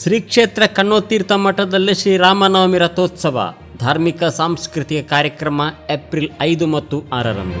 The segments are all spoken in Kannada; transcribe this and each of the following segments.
ಶ್ರೀ ಕ್ಷೇತ್ರ ಕಣ್ಣೋತೀರ್ಥ ಮಠದಲ್ಲಿ ಶ್ರೀರಾಮನವಮಿ ರಥೋತ್ಸವ ಧಾರ್ಮಿಕ ಸಾಂಸ್ಕೃತಿಕ ಕಾರ್ಯಕ್ರಮ ಏಪ್ರಿಲ್ ಐದು ಮತ್ತು ಆರರಂದು.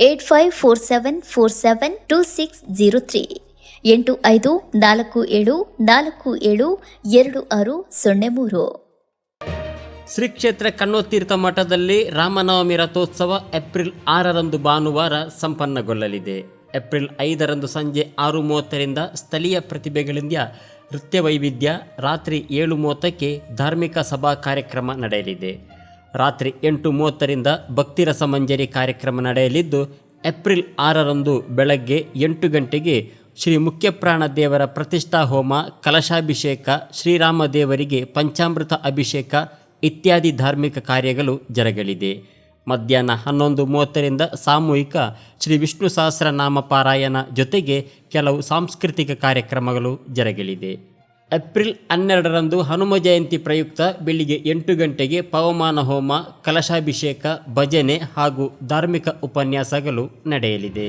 Eight five four seven four seven two six zero three. ಎಂಟು ಐದು ನಾಲ್ಕು ಏಳು ನಾಲ್ಕು ಏಳು ಎರಡು ಆರು ಸೊನ್ನೆ ಮೂರು. ಶ್ರೀ ಕ್ಷೇತ್ರ ಕಣ್ಣೋತೀರ್ಥ ಮಠದಲ್ಲಿ ರಾಮನವಮಿ ರಥೋತ್ಸವ ಏಪ್ರಿಲ್ ಆರರಂದು ಭಾನುವಾರ ಸಂಪನ್ನಗೊಳ್ಳಲಿದೆ. ಏಪ್ರಿಲ್ ಐದರಂದು ಸಂಜೆ ಆರು ಮೂವತ್ತರಿಂದ ಸ್ಥಳೀಯ ಪ್ರತಿಭೆಗಳಿಂದ ನೃತ್ಯ ವೈವಿಧ್ಯ ರಾತ್ರಿ ಏಳು ಮೂವತ್ತಕ್ಕೆ ಧಾರ್ಮಿಕ ಸಭಾ ಕಾರ್ಯಕ್ರಮ ನಡೆಯಲಿದೆ. ರಾತ್ರಿ ಎಂಟು ಮೂವತ್ತರಿಂದ ಭಕ್ತಿರಸ ಮಂಜರಿ ಕಾರ್ಯಕ್ರಮ ನಡೆಯಲಿದ್ದು, ಏಪ್ರಿಲ್ ಆರರಂದು ಬೆಳಗ್ಗೆ ಎಂಟು ಗಂಟೆಗೆ ಶ್ರೀ ಮುಖ್ಯಪ್ರಾಣ ದೇವರ ಪ್ರತಿಷ್ಠಾ ಹೋಮ, ಕಲಶಾಭಿಷೇಕ, ಶ್ರೀರಾಮ ದೇವರಿಗೆ ಪಂಚಾಮೃತ ಅಭಿಷೇಕ ಇತ್ಯಾದಿ ಧಾರ್ಮಿಕ ಕಾರ್ಯಗಳು ಜರಗಲಿದೆ. ಮಧ್ಯಾಹ್ನ ಹನ್ನೊಂದು ಮೂವತ್ತರಿಂದ ಸಾಮೂಹಿಕ ಶ್ರೀ ವಿಷ್ಣು ಸಹಸ್ರನಾಮ ಪಾರಾಯಣ ಜೊತೆಗೆ ಕೆಲವು ಸಾಂಸ್ಕೃತಿಕ ಕಾರ್ಯಕ್ರಮಗಳು ಜರಗಲಿದೆ. ಏಪ್ರಿಲ್ ಹನ್ನೆರಡರಂದು ಹನುಮ ಜಯಂತಿ ಪ್ರಯುಕ್ತ ಬೆಳಿಗ್ಗೆ ಎಂಟು ಗಂಟೆಗೆ ಪವಮಾನ ಹೋಮ, ಕಲಶಾಭಿಷೇಕ, ಭಜನೆ ಹಾಗೂ ಧಾರ್ಮಿಕ ಉಪನ್ಯಾಸಗಳು ನಡೆಯಲಿದೆ.